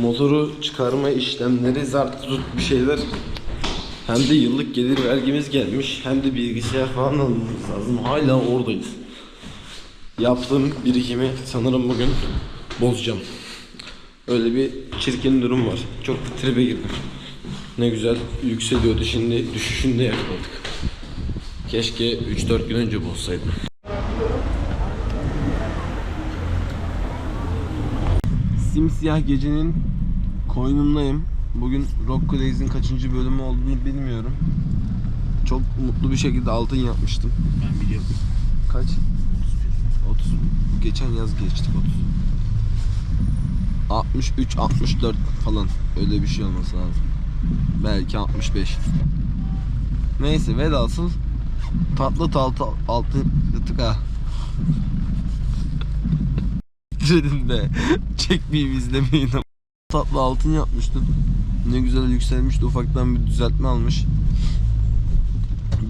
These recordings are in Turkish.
motoru çıkarma işlemleri zart tut bir şeyler. Hem de yıllık gelir vergimiz gelmiş hem de bilgisayar falan almamız lazım. Hala oradayız. Yaptığım birikimi sanırım bugün bozacağım. Öyle bir çirkin durum var. Çok tribe girdim. Ne güzel yükseliyordu şimdi düşüşünde yakaladık. Keşke 3-4 gün önce bozsaydım. Simsiyah gecenin koynundayım. Bugün Rock Days'in kaçıncı bölümü olduğunu bilmiyorum. Çok mutlu bir şekilde altın yapmıştım. Ben biliyorum. Kaç? 30. Geçen yaz geçtik 30. 63, 64 falan. Öyle bir şey olması lazım. Belki 65. Neyse velhasıl tatlı tatlı altı tıka. Dedim be. Çekmeyeyim izlemeyin. Tatlı altın yapmıştım. Ne güzel yükselmişti. Ufaktan bir düzeltme almış.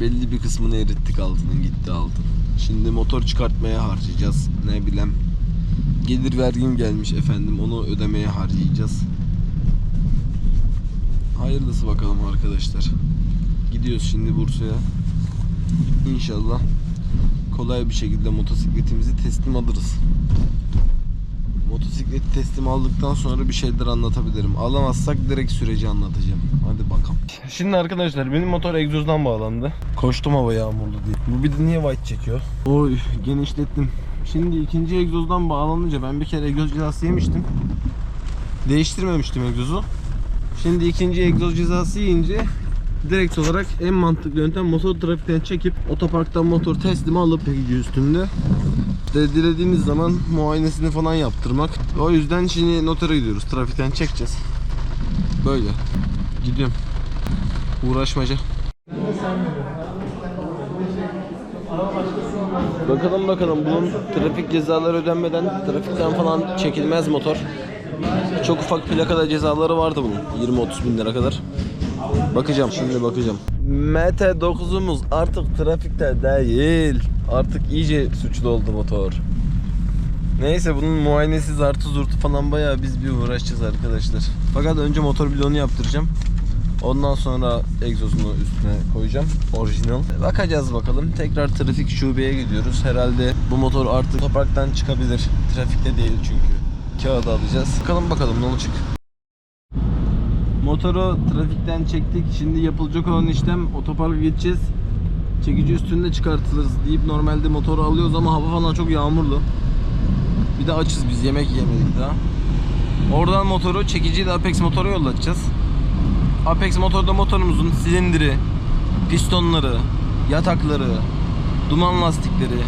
Belli bir kısmını erittik altının gitti altın. Şimdi motor çıkartmaya harcayacağız. Ne bileyim. Gelir vergim gelmiş efendim. Onu ödemeye harcayacağız. Hayırlısı bakalım arkadaşlar. Gidiyoruz şimdi Bursa'ya. İnşallah kolay bir şekilde motosikletimizi teslim alırız. Motosikleti teslim aldıktan sonra bir şeyler anlatabilirim. Alamazsak direkt süreci anlatacağım. Hadi bakalım. Şimdi arkadaşlar benim motor egzozdan bağlandı. Koştum hava yağmurlu diye. Bu bir de niye white çekiyor? Oy genişlettim. Şimdi ikinci egzozdan bağlanınca ben bir kere egzoz cezası yemiştim. Değiştirmemiştim egzozu. Şimdi ikinci egzoz cezası yiyince direkt olarak en mantıklı yöntem motoru trafikten çekip otoparktan motor teslimi alıp gidiyor üstünde. De dilediğiniz zaman muayenesini falan yaptırmak. O yüzden şimdi notere gidiyoruz. Trafikten çekeceğiz. Böyle. Gidiyorum. Uğraşmaca. Bakalım bakalım bunun trafik cezaları ödenmeden trafikten falan çekilmez motor. Çok ufak plakada cezaları vardı bunun. 20-30 bin lira kadar. Bakacağım şimdi bakacağım. MT9'umuz artık trafikte değil. Artık iyice suçlu oldu motor. Neyse bunun muayenesi zartı zurtu falan bayağı biz bir uğraşacağız arkadaşlar. Fakat önce motor bloğunu yaptıracağım. Ondan sonra egzozunu üstüne koyacağım. Orijinal. Bakacağız bakalım. Tekrar trafik şubeye gidiyoruz. Herhalde bu motor artık topraktan çıkabilir. Trafikte değil çünkü. Kağıdı alacağız. Bakalım bakalım ne olacak. Motoru trafikten çektik. Şimdi yapılacak olan işlem otoparka geçeceğiz. Çekici üstünde çıkartılırız deyip normalde motoru alıyoruz ama hava falan çok yağmurlu. Bir de açız biz yemek yemedik daha. Oradan motoru çekiciyle Apex motora yollatacağız. Apex motorda motorumuzun silindiri, pistonları, yatakları, duman lastikleri,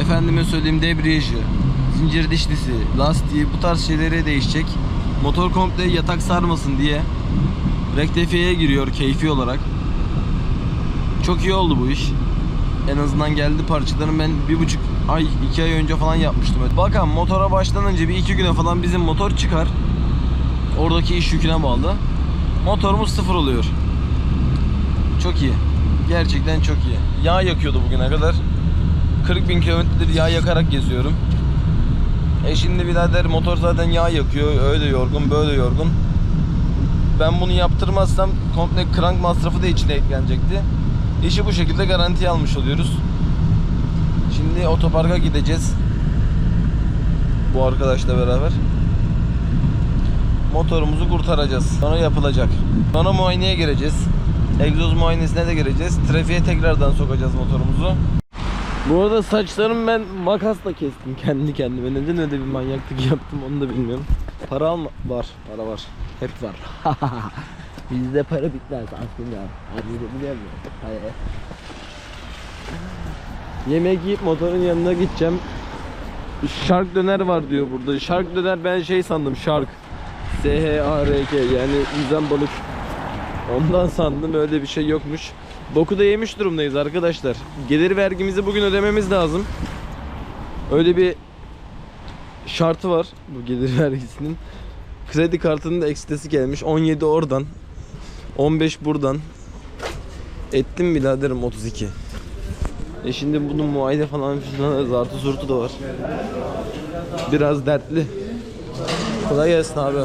efendime söyleyeyim debriyajı, zincir dişlisi, lastiği bu tarz şeyleri değişecek. Motor komple yatak sarmasın diye rektifiyeye giriyor keyfi olarak. Çok iyi oldu bu iş. En azından geldi parçalarını ben bir buçuk ay, iki ay önce falan yapmıştım. Bakalım motora başlanınca bir iki güne falan bizim motor çıkar. Oradaki iş yüküne bağlı. Motorumuz sıfır oluyor. Çok iyi. Gerçekten çok iyi. Yağ yakıyordu bugüne kadar. 40 bin kilometredir yağ yakarak geziyorum. E şimdi birader motor zaten yağ yakıyor. Öyle yorgun böyle yorgun. Ben bunu yaptırmazsam komple krank masrafı da içine eklenecekti. İşi bu şekilde garantiye almış oluyoruz. Şimdi otoparka gideceğiz. Bu arkadaşla beraber. Motorumuzu kurtaracağız. Sonra yapılacak. Sonra muayeneye gireceğiz. Egzoz muayenesine de gireceğiz. Trafiğe tekrardan sokacağız motorumuzu. Bu arada saçlarımı ben makasla kestim kendi kendime. Neden öyle bir manyaklık yaptım onu da bilmiyorum. Para alma var, para var. Hep var. Bizde para bitmez aslında. Hadi biliyor musun? Hayır. Yemek yiyip motorun yanına gideceğim. Şark döner var diyor burada. Şark döner ben şey sandım şark. S-H-A-R-K yani yüzen balık. Ondan sandım öyle bir şey yokmuş. Boku da yemiş durumdayız arkadaşlar. Gelir vergimizi bugün ödememiz lazım. Öyle bir şartı var bu gelir vergisinin. Kredi kartının da ekstesi gelmiş. 17 oradan. 15 buradan. Ettim biraderim 32. E şimdi bunun muayene falan filan zartı zurtu da var. Biraz dertli. Kolay gelsin abi.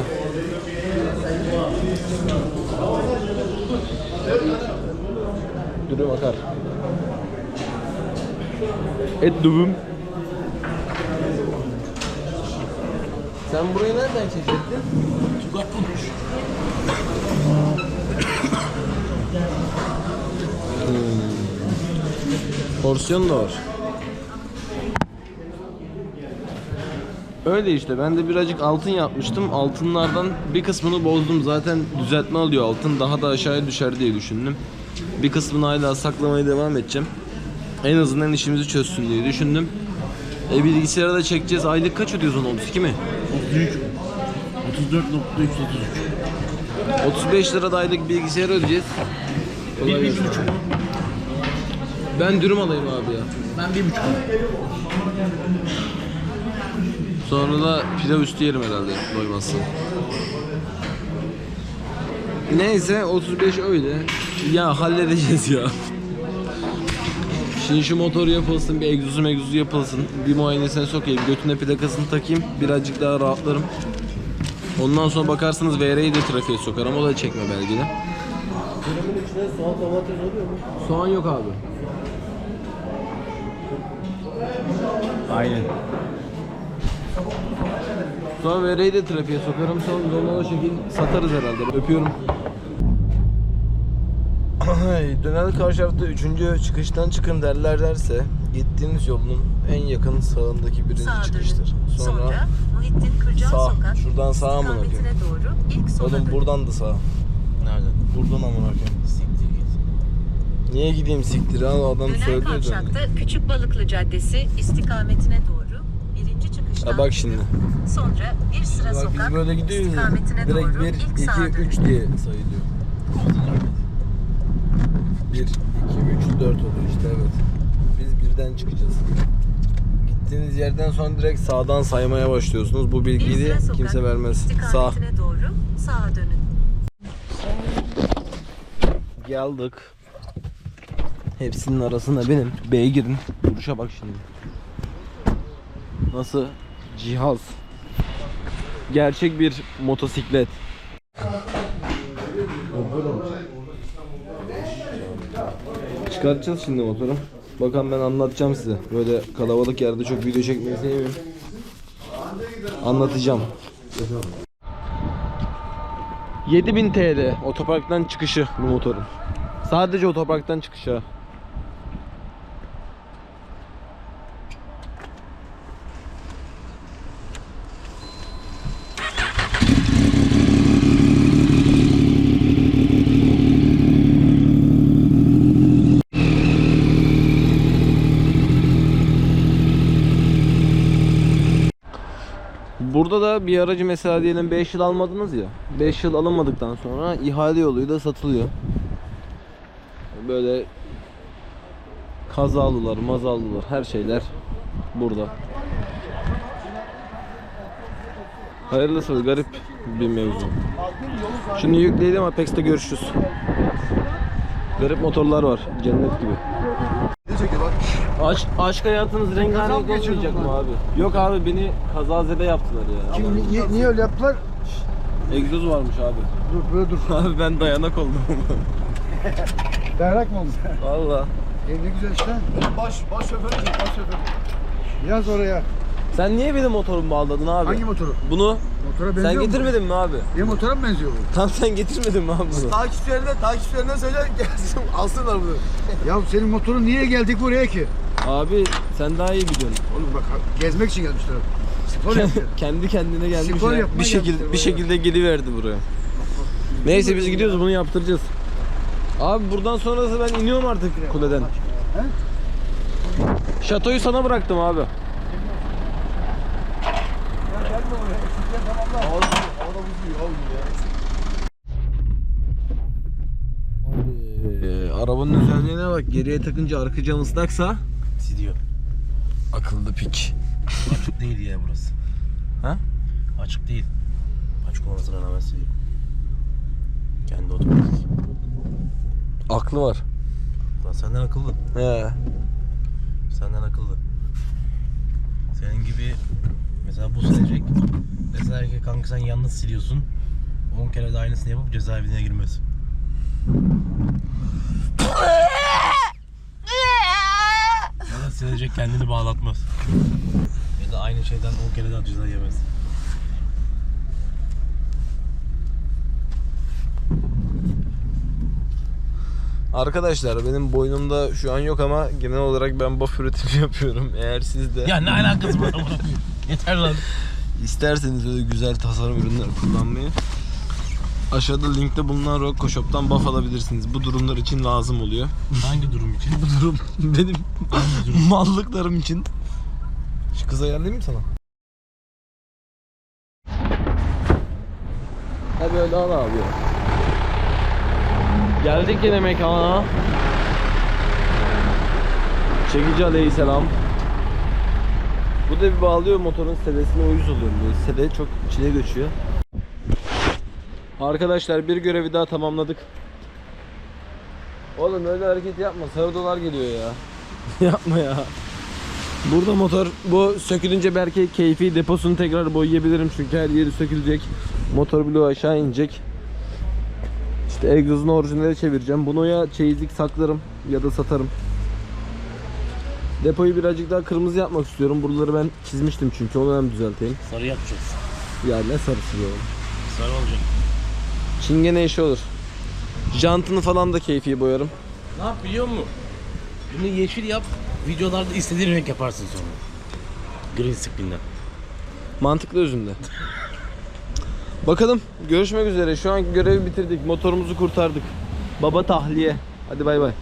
Dürüm akar. Et dürüm. Sen burayı nereden keşfettin? Tugay bulmuş. Porsiyon da var. Öyle işte ben de birazcık altın yapmıştım. Altınlardan bir kısmını bozdum. Zaten düzeltme alıyor altın. Daha da aşağıya düşer diye düşündüm. Bir kısmını hala saklamaya devam edeceğim. En azından işimizi çözsün diye düşündüm. E bilgisayara da çekeceğiz. Aylık kaç ödüyorsun 32 mi? 33. 34.333. 35 lira aylık bilgisayar ödeyeceğiz. Bir, Kolay bir gelsin. buçuk. Ben dürüm alayım abi ya. Ben bir buçuk. Sonra da pilav üstü yerim herhalde doymazsam. Neyse 35 öyle. Ya halledeceğiz ya. Şimdi şu motor yapılsın, bir egzozu megzozu yapılsın. Bir muayenesine sokayım, götüne plakasını takayım. Birazcık daha rahatlarım. Ondan sonra bakarsınız VR'yi de trafiğe sokarım. O da çekme belgeli. Dürümün içine soğan domates oluyor mu? Soğan yok abi. Aynen. Sonra VR'yi de trafiğe sokarım. Sonra o şekil satarız herhalde. Öpüyorum. Ay, döner karşı hafta 3. çıkıştan çıkın derler derse gittiğiniz yolun en yakın sağındaki birinci Sağa çıkıştır. dönün. Sonra, Sonra, Muhittin Kırcal sağ. Sokak Şuradan sağa mı bakayım? doğru ilk sola oğlum dönün. buradan da sağ. Nereden? Buradan amına koyayım. Siktir git. Niye gideyim siktir al adam Döner söylüyor da. Kavşak'ta Küçük Balıklı Caddesi istikametine doğru birinci çıkıştan Ha bak şimdi. sonra bir sıra Bak sokak biz böyle gidiyoruz ya. istikametine Direkt doğru 1, ilk 2, sağa dönün. 3 diye sayılıyor. 1, 2, 3, 4 oluyor işte evet. Biz birden çıkacağız. Gittiğiniz yerden sonra direkt sağdan saymaya başlıyorsunuz. Bu bilgiyi de kimse vermez. Sağ. doğru sağa dönün. Geldik. Hepsinin arasında benim. Beygirin. Duruşa bak şimdi. Nasıl? Cihaz. Gerçek bir motosiklet. Çıkartacağız şimdi motoru. Bakalım ben anlatacağım size. Böyle kalabalık yerde çok video çekmeyi sevmiyorum. Anlatacağım. 7000 TL otoparktan çıkışı bu motorun. Sadece otoparktan çıkışı. Burada da bir aracı mesela diyelim 5 yıl almadınız ya. 5 yıl alınmadıktan sonra ihale yoluyla satılıyor. Böyle kazalılar, mazallılar her şeyler burada. Hayırlısı garip bir mevzu. Şimdi yükleyelim Apex'te görüşürüz. Garip motorlar var. Cennet gibi. Aşk, aşk hayatınız rengarenk olmayacak mı abi? Yok abi beni kazazede yaptılar ya. Kim, niye, niye öyle yaptılar? Egzoz varmış abi. Dur böyle dur. Abi ben dayanak oldum. Berrak mı oldu? Valla. E ne güzel işte. Baş, baş şoförü çek, baş şoförü. Yaz oraya. Sen niye benim motorumu bağladın abi? Hangi motoru? Bunu Motora benziyor sen mu? getirmedin mi abi? Benim motora mı benziyor bu? Tam sen getirmedin mi abi bunu? Takipçilerine, takipçilerine söyle gelsin, alsınlar bunu. Ya senin motorun niye geldik buraya ki? Abi sen daha iyi biliyorsun. Oğlum bak gezmek için gelmişler. Spor yapıyor. Kendi kendine gelmiş Spor ya. yapmaya Bir şekilde gelmişler bir buraya. şekilde geliverdi buraya. Neyse biz gidiyoruz bunu yaptıracağız. Abi buradan sonrası ben iniyorum artık kuleden. Şatoyu sana bıraktım abi. Ee, arabanın özelliğine bak. Geriye takınca arka cam ıslaksa Sidiyor. akıllı piç. Açık değil ya burası. Ha? Açık değil. Açık olmasına rağmen siliyor. Kendi otomatik. Aklı var. Lan senden akıllı. He. Senden akıllı. Senin gibi mesela bu silecek. Mesela ki kanka sen yalnız siliyorsun. 10 kere de aynısını yapıp cezaevine girmez. ya da silecek kendini bağlatmaz. Ya da aynı şeyden 10 kere daha ceza yemez. Arkadaşlar benim boynumda şu an yok ama genel olarak ben buff üretimi yapıyorum. Eğer siz de Ya ne alakası var? Yeter lan. isterseniz öyle güzel tasarım ürünleri kullanmayı aşağıda linkte bulunan Rocco Shop'tan buff alabilirsiniz. Bu durumlar için lazım oluyor. Hangi durum için? Bu durum benim Hangi durum? mallıklarım için. Şu kız ayarlayayım mı sana? Ha böyle al abi. Geldik yine mekana. Çekici aleyhisselam. Bu da bir bağlıyor motorun sedesine uyuz oluyor. Sede çok içine göçüyor. Arkadaşlar bir görevi daha tamamladık. Oğlum öyle hareket yapma. Sarı dolar geliyor ya. yapma ya. Burada motor bu sökülünce belki keyfi deposunu tekrar boyayabilirim çünkü her yeri sökülecek. Motor bloğu aşağı inecek. İşte egzozunu orijinale çevireceğim. Bunu ya çeyizlik saklarım ya da satarım. Depoyu birazcık daha kırmızı yapmak istiyorum. Buraları ben çizmiştim çünkü onu hem düzelteyim. Sarı yapacağız. Ya ne sarısı be oğlum. Sarı olacak. Çingene işi olur. Jantını falan da keyfi boyarım. Ne yap biliyor musun? Bunu yeşil yap. Videolarda istediğin renk yaparsın sonra. Green screen'den. Mantıklı özünde. Bakalım görüşmek üzere. Şu an görevi bitirdik. Motorumuzu kurtardık. Baba tahliye. Hadi bay bay.